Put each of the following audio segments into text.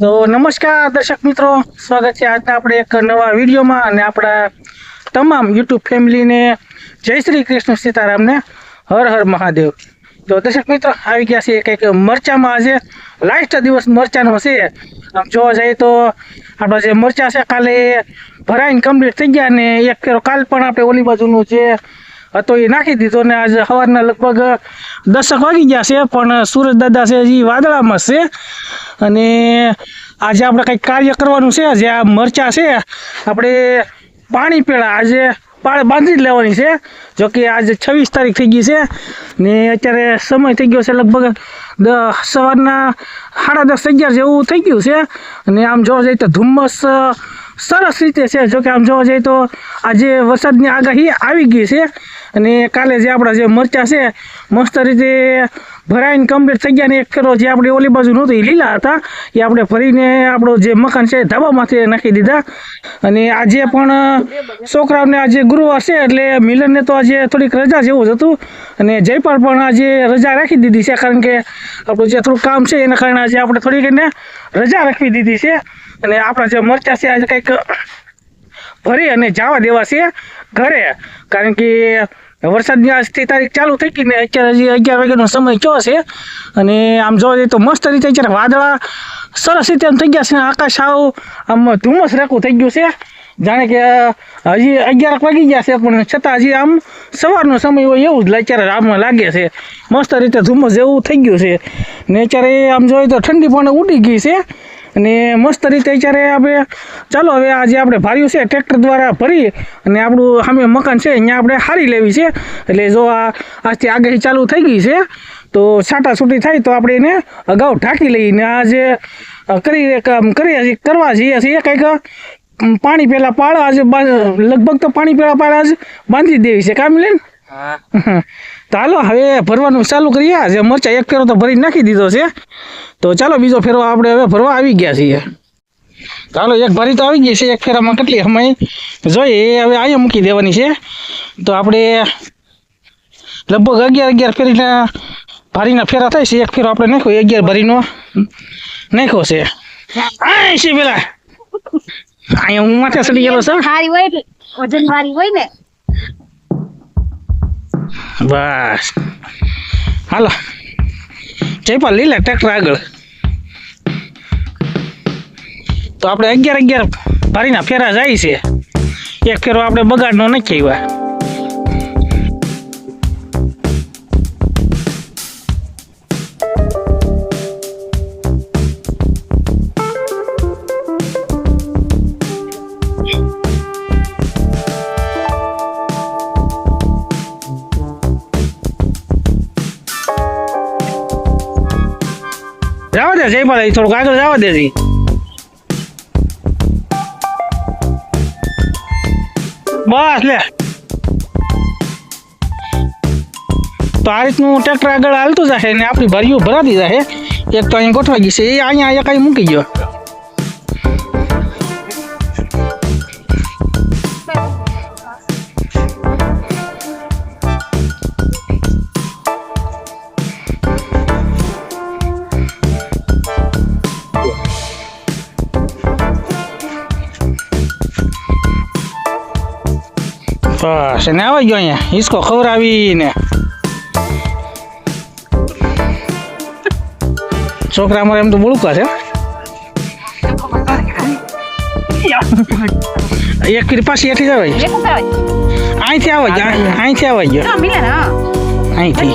તો નમસ્કાર દર્શક મિત્રો, સ્વાગત છે આજના આપણે એક નવા વિડીયોમાં અને આપણા તમામ યુટ્યુબ ફેમિલીને જય શ્રી કૃષ્ણ સીતારામને હર હર મહાદેવ. તો દર્શક મિત્રો, આવી ગયા છે કંઈક મરચામાં આજે. લાસ્ટ દિવસ મરચાનો છે આમ જોવા જઈએ તો આપણા જે મરચા છે, કાલે ભરાઈને કમ્પ્લીટ થઈ ગયા ને એક ફેરો કાલ પણ આપણે ઓલી બાજુનું જે હતો એ નાખી દીધો ને આજે સવારના લગભગ દસક વાગી ગયા છે, પણ સુરજ દાદા છે હજી વાદળામાં છે. અને આજે આપણે કંઈક કાર્ય કરવાનું છે, જે આ મરચા છે, આપણે પાણી પેળા આજે પાળ બાંધી જ લેવાની છે જોકે આજે છવ્વીસ તારીખ થઈ ગઈ છે, ને અત્યારે સમય થઈ ગયો છે લગભગ દ સવારના સાડા દસ અગિયાર જેવું થઈ ગયું છે, અને આમ જોવા જઈએ તો ધુમ્મસ સરસ રીતે છે જોકે આમ જોવા જઈએ તો આજે વરસાદની આગાહી આવી ગઈ છે અને કાલે જે આપણા જે મરચાં છે, મસ્ત રીતે ભરાઈને કમ્પ્લીટ થઈ ગયા ને એક કરો, જે આપણે ઓલી બાજુ નહોતું લીલા હતા, એ આપણે ભરીને આપણો જે મકાન છે ધાબામાંથી નાખી દીધા. અને આજે પણ છોકરાઓને આજે ગુરુવાર છે, એટલે મિલનને તો આજે થોડીક રજા જેવું જ હતું. અને જયપાલ પણ આજે રજા રાખી દીધી છે, કારણ કે આપણું જે થોડું કામ છે, એના કારણે આજે આપણે થોડીક એને રજા રાખી દીધી છે. અને આપણા જે મરચાં છે, આજે કંઈક ભરી અને જવા દેવા છે ઘરે. કારણ કે વરસાદની આજથી તારીખ ચાલુ થઈ ગઈ ને અત્યારે હજી અગિયાર વાગ્યાનો સમય કયો છે? અને આમ જોવા જઈએ તો મસ્ત રીતે અત્યારે વાદળા સરસ રીતે એમ થઈ ગયા છે આકાશ આવ આમ ધુમ્મસ રાખવું થઈ ગયું છે. જાણે કે હજી અગિયાર વાગી ગયા છે, પણ છતાં હજી આમ સવારનો સમય હોય એવું જ અત્યારે આમ લાગે છે. મસ્ત રીતે ધુમ્મસ જેવું થઈ ગયું છે. ને અત્યારે આમ જોઈએ તો ઠંડી પણ ઉડી ગઈ છે. અને મસ્ત રીતે અત્યારે આપણે ચાલો હવે આજે આપણે ભાર્યું છે ટ્રેક્ટર દ્વારા ભરી અને આપણું સામે મકાન છે અહીંયા આપણે હારી લેવી છે. એટલે જો આ આજથી આગાહી ચાલુ થઈ ગઈ છે તો છાંટા છૂટી થાય તો આપણે એને અગાઉ ઢાંકી લઈને આ જે કરી કરીએ છીએ કરવા જઈએ છીએ કંઈક પાણી પહેલાં પાળા આજે લગભગ તો પાણી પહેલાં પાળા બાંધી દેવી છે કામ લે તો હાલો હવે ભરવાનું ચાલુ કરીએ. જે મરચા એક ફેરો તો ભરી નાખી દીધો છે. તો ચાલો, બીજો ફેરો આપણે હવે ભરવા આવી ગયા છીએ. ચાલો, એક ભરી તો આવી ગઈ છે. એક ફેરામાં કેટલી સમય? જોઈએ, એ હવે અહીંયા મૂકી દેવાની છે. તો આપણે લગભગ અગિયાર અગિયાર ફેરીના ભારીના ફેરા થાય છે. એક ફેરો આપણે નાખ્યો અગિયાર ભરીનો નાખ્યો છે. આ છે પેલા? અહીંયા હું માથે ચડી ગયેલો છે. વજન વાળી હોય ને. બસ. હાલો. જયપાલ લીલા ટ્રેક્ટર આગળ. તો આપણે અગિયાર અગિયાર ભારીના ફેરા જાય છે. એક ફેરો આપણે બગાડનો નથી આવ્યા. દે જયપાલ થોડુંક આગળ જવા દે બસ લે. તો આ રીતનું ટ્રેક્ટર આગળ હાલતું જશે ને આપણી ભર્યું ભરાતી જશે. એક તો અહીંયા ગોઠવાઈ ગઈ છે. એ અહીંયા અહીંયા કઈ મૂકી ગયો. બસ, એને આવી ગયો અહીંયા. હિસકો ખવડાવીને. છોકરા અમારે એમ તો બુળકા છે એક પાછી એથી જ આવે અહીંથી આવે છે અહીંથી આવે ગયો. અહીંથી.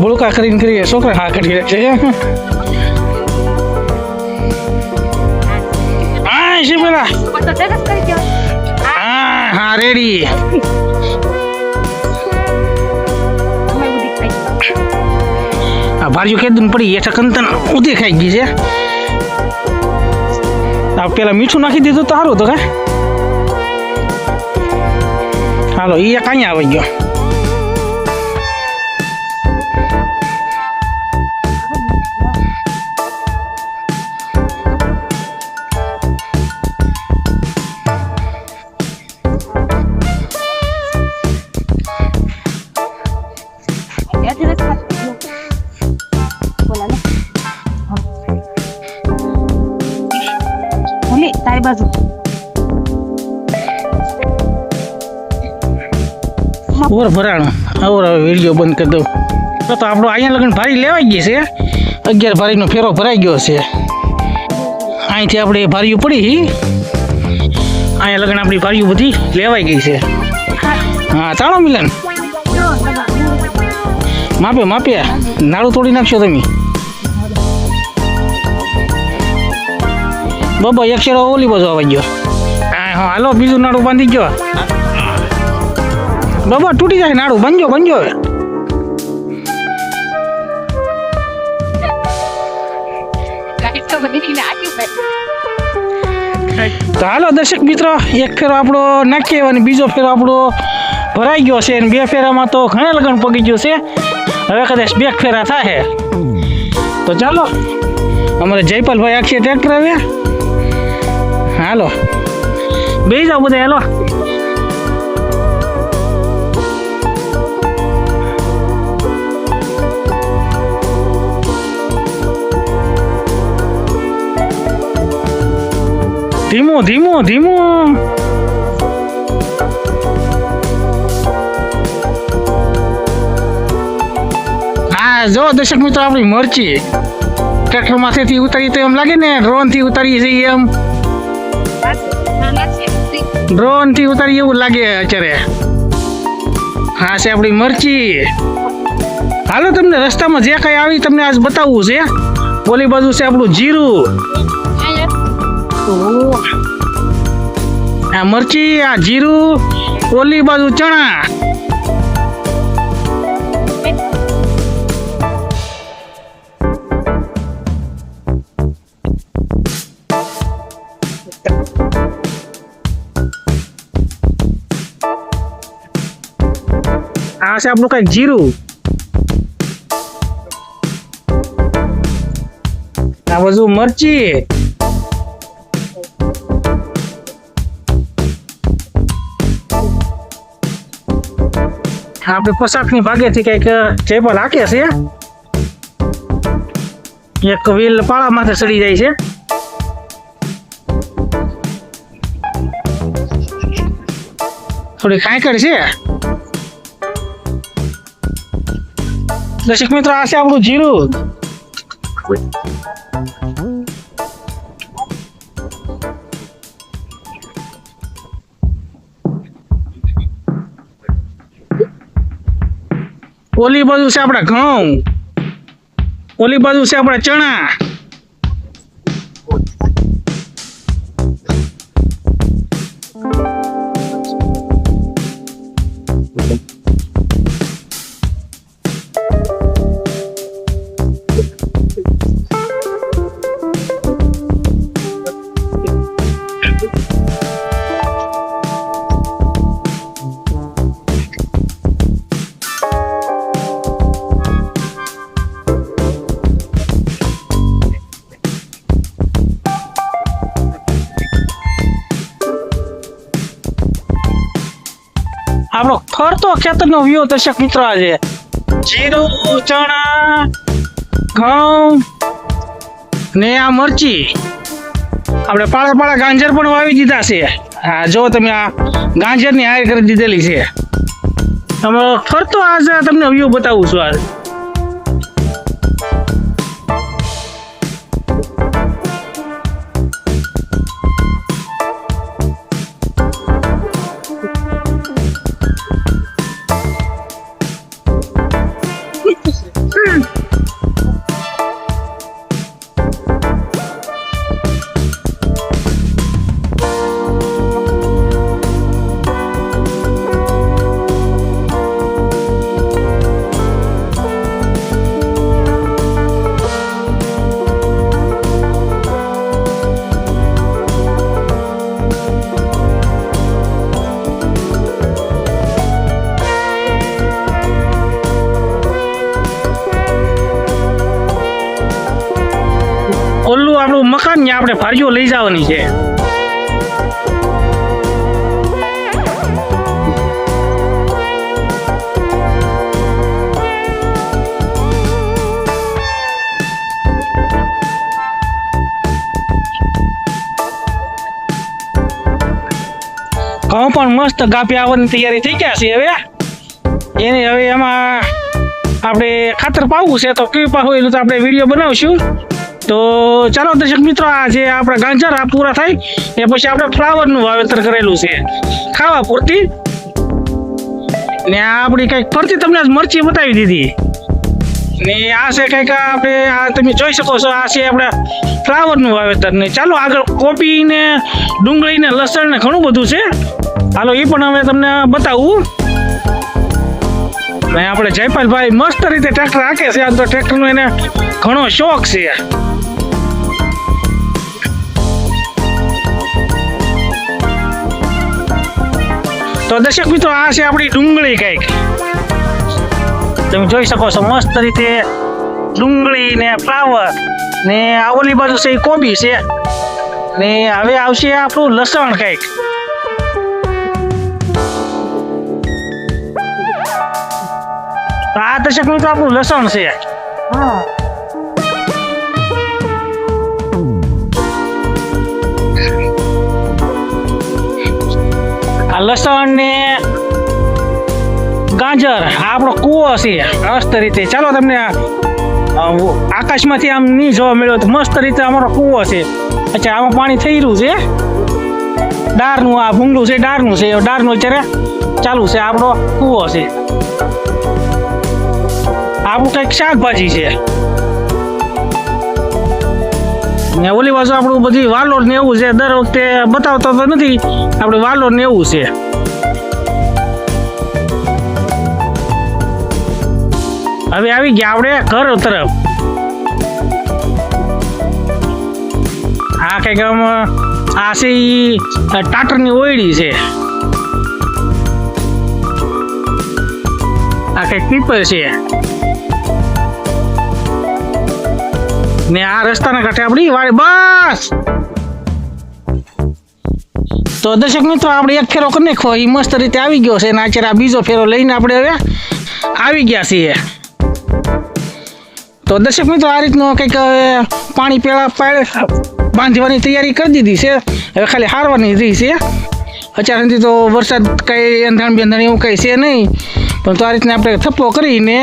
નહીં કરીને કરીને છોકરા હા કરી રહ્યા છે. દ્યો. હા હા, રેડી. આ ભાર્યું કેદું પડી હેઠા કંતન ઉધી ખાઈ ગઈ છે. આ પેલા મીઠું નાખી દીધું તો સારું તો કે હાલો એ કાંઈ આવી ગયો. બાજુ. ઓર ભરાણ ઓર હવે વીડિયો બંધ કરી દઉં. તો તો આપણો અહીંયા લગ્ન ભારી લેવાઈ ગઈ છે. અગિયાર ભારીનો ફેરો ભરાઈ ગયો છે. અહીંથી આપણે ભારીઓ પડી. અહીંયા લગ્ન આપણી ભારીઓ બધી લેવાઈ ગઈ છે. હા ચાલો મિલન. માપે માપે. નાળું તોડી નાખશો તમે. બાબા એક શેરો ઓલી બાજુ આવી ગયો હા હા હાલો બીજું નાડું બાંધી ગયો બાબા તૂટી જાય નાડું બાંધજો બનજો હવે. તો હાલો દર્શક મિત્રો એક ફેરો આપણો નાખીએ અને બીજો ફેરો આપણો ભરાઈ ગયો છે અને બે ફેરામાં તો ઘણા લગન પગી ગયું છે. હવે કદાચ બે ફેરા થાય તો ચાલો અમારે જયપાલભાઈ આખી ટ્રેક્ટર આવે હાલો. બે જાઓ બધા, હાલો. ધીમો ધીમો ધીમો. હા, જો દર્શક મિત્રો, આપણી મરચી ટ્રેક્ટરમાંથી ઉતારી તો એમ લાગે ને ડ્રોનથી ઉતારી જઈએ એમ. ડ્રોનથી ઉતારી એવું લાગે અત્યારે. હા છે આપણી મરચી. હાલો તમને રસ્તામાં જે કઈ આવી તમને આજ બતાવવું છે. ઓલી બાજુ છે આપણું જીરું. આ મરચી આ જીરું ઓલી બાજુ ચણા. આ છે આપણું કંઈક જીરું. આ બાજુ મરચી. આપણે પોશાકની ભાગેથી કંઈક ટેબલ હાકે છે એક વ્હીલ પાળા માથે ચડી જાય છે. થોડી ખાંકડ છે. દર્શક મિત્રો, આ છે આપણું જીરું ઓલી બાજુ છે આપણે ઘઉં. ઓલી બાજુ છે આપણા ચણા. ફરતો ખેતરનો વ્યૂ દર્શક મિત્રો આજે. જીરું, ચણા, ઘઉં ને આ મરચી. આપણે પાળા પાળા ગાંજર પણ વાવી દીધા છે. હા, જો તમે આ ગાંજરની હાર કરી દીધેલી છે. તમે ફરતો આજે તમને વ્યૂ બતાવું છું આજે. આપણું મકાન ને આપણે ફારીઓ લઈ જવાની છે. ઘઉં પણ મસ્ત ગાપી આવવાની તૈયારી થઈ ગયા છે હવે. એને હવે એમાં આપણે ખાતર પાવું છે, તો કયું પાવું એનું તો આપણે વીડિયો બનાવશું. તો ચાલો દર્શક મિત્રો આ જે આપણા ગાંજર પૂરા થાય એ પછી આપણે ફ્લાવરનું વાવેતર કરેલું છે. ખાવા પૂરતી. ને આ આપણી કંઈક ફરતી તમને મરચી બતાવી દીધી. ને આ છે કંઈક આપણે, આ તમે જોઈ શકો છો, આ છે આપણે ફ્લાવરનું વાવેતર. ને ચાલો આગળ કોબી ને ડુંગળી ને લસણ ને ઘણું બધું છે. હાલો, એ પણ હવે તમને બતાવું. ને આપણે જયપાલભાઈ મસ્ત રીતે ટ્રેક્ટર હાકે છે, આમ તો ટ્રેક્ટરનો એને ઘણો શોખ છે. તો દર્શક મિત્રો, આ છે આપણી ડુંગળી કંઈક તમે જોઈ શકો છો, મસ્ત રીતે ડુંગળી ને ફ્લાવર ને આ ઓલી બાજુ છે એ કોબી છે. ને હવે આવશે આપણું લસણ કંઈક આ દર્શક મિત્રો, આપણું લસણ છે. હા. લસણ ને ગાજર, આ આપણો કૂવો છે, મસ્ત રીતે. ચાલો તમને આકાશમાંથી આમ નહીં જોવા મળ્યો તો મસ્ત રીતે અમારો કૂવો છે. અચ્છા, આમાં પાણી થઈ રહ્યું છે? ડારનું આ ભૂંગળું છે ડારનું છે. ડારનું અત્યારે ચાલુ છે, આપણો કૂવો છે. આપણું કંઈક શાકભાજી છે. ને ઓલી બાજુ આપણું બધી વાલોર ને એવું છે, દર વખતે બતાવતો તો નથી. આપણે વાલોર ને એવું છે. હવે આવી ગયા આપણે ઘર તરફ. આ કંઈક આમ, આ છે એ ટાટરની ઓયડી છે. આ કંઈક પીપર છે. ને આ રસ્તાના કાંઠે આપણી વાળી બસ. તો દર્શક મિત્રો, આપણે એક ફેરો કરી નાખો એ મસ્ત રીતે આવી ગયો છે. અને અત્યારે આ બીજો ફેરો લઈને આપણે હવે આવી ગયા છીએ. તો દર્શક મિત્રો, આ રીતનું કંઈક પાણી પેલા પાડે, બાંધવાની તૈયારી કરી દીધી છે. હવે ખાલી હારવાની રહી છે. અત્યાર તો વરસાદ કંઈ અંધાણ બેંધાણ એવું કંઈ છે નહીં. પણ તો આ રીતના આપણે થપ્પો કરીને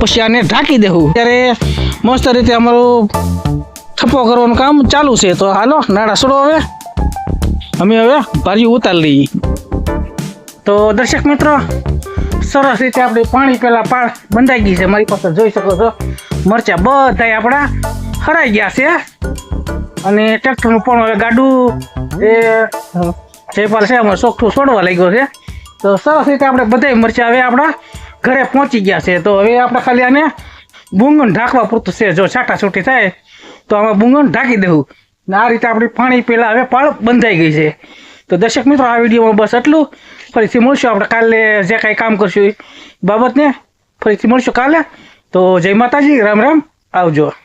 પછી આને ઢાંકી દેવું. ત્યારે મસ્ત રીતે અમારું થપ્પો કરવાનું કામ ચાલુ છે. તો હાલો, નાડા છોડો હવે. અમે હવે ભાર્યું ઉતાર લઈએ. તો દર્શક મિત્રો, સરસ રીતે આપણે પાણી પહેલાં પાળ બંધાઈ ગઈ છે. મારી પાસે જોઈ શકો છો, મરચા બધા આપણા હરાઈ ગયા છે. અને ટ્રેક્ટરનું પણ હવે ગાડું એ જયપાલ છે અમારે ચોખ્ખું છોડવા લાગ્યો છે. તો સરસ રીતે આપણે બધાય મરચા હવે આપણા ઘરે પહોંચી ગયા છે. તો હવે આપણે ખાલી આને બુંગણ ઢાંકવા પૂરતું છે. જો છાટા છૂટી થાય, તો આમાં બુંગણ ઢાંકી દેવું. ને આ રીતે આપણી પાણી પહેલાં હવે પાળ બંધાઈ ગઈ છે. તો દર્શક મિત્રો, આ વિડીયોમાં બસ એટલું. ફરીથી મળશું આપણે કાલે જે કાંઈ કામ કરશું એ બાબતને ફરીથી મળશું કાલે. તો જય માતાજી, રામ રામ. આવજો.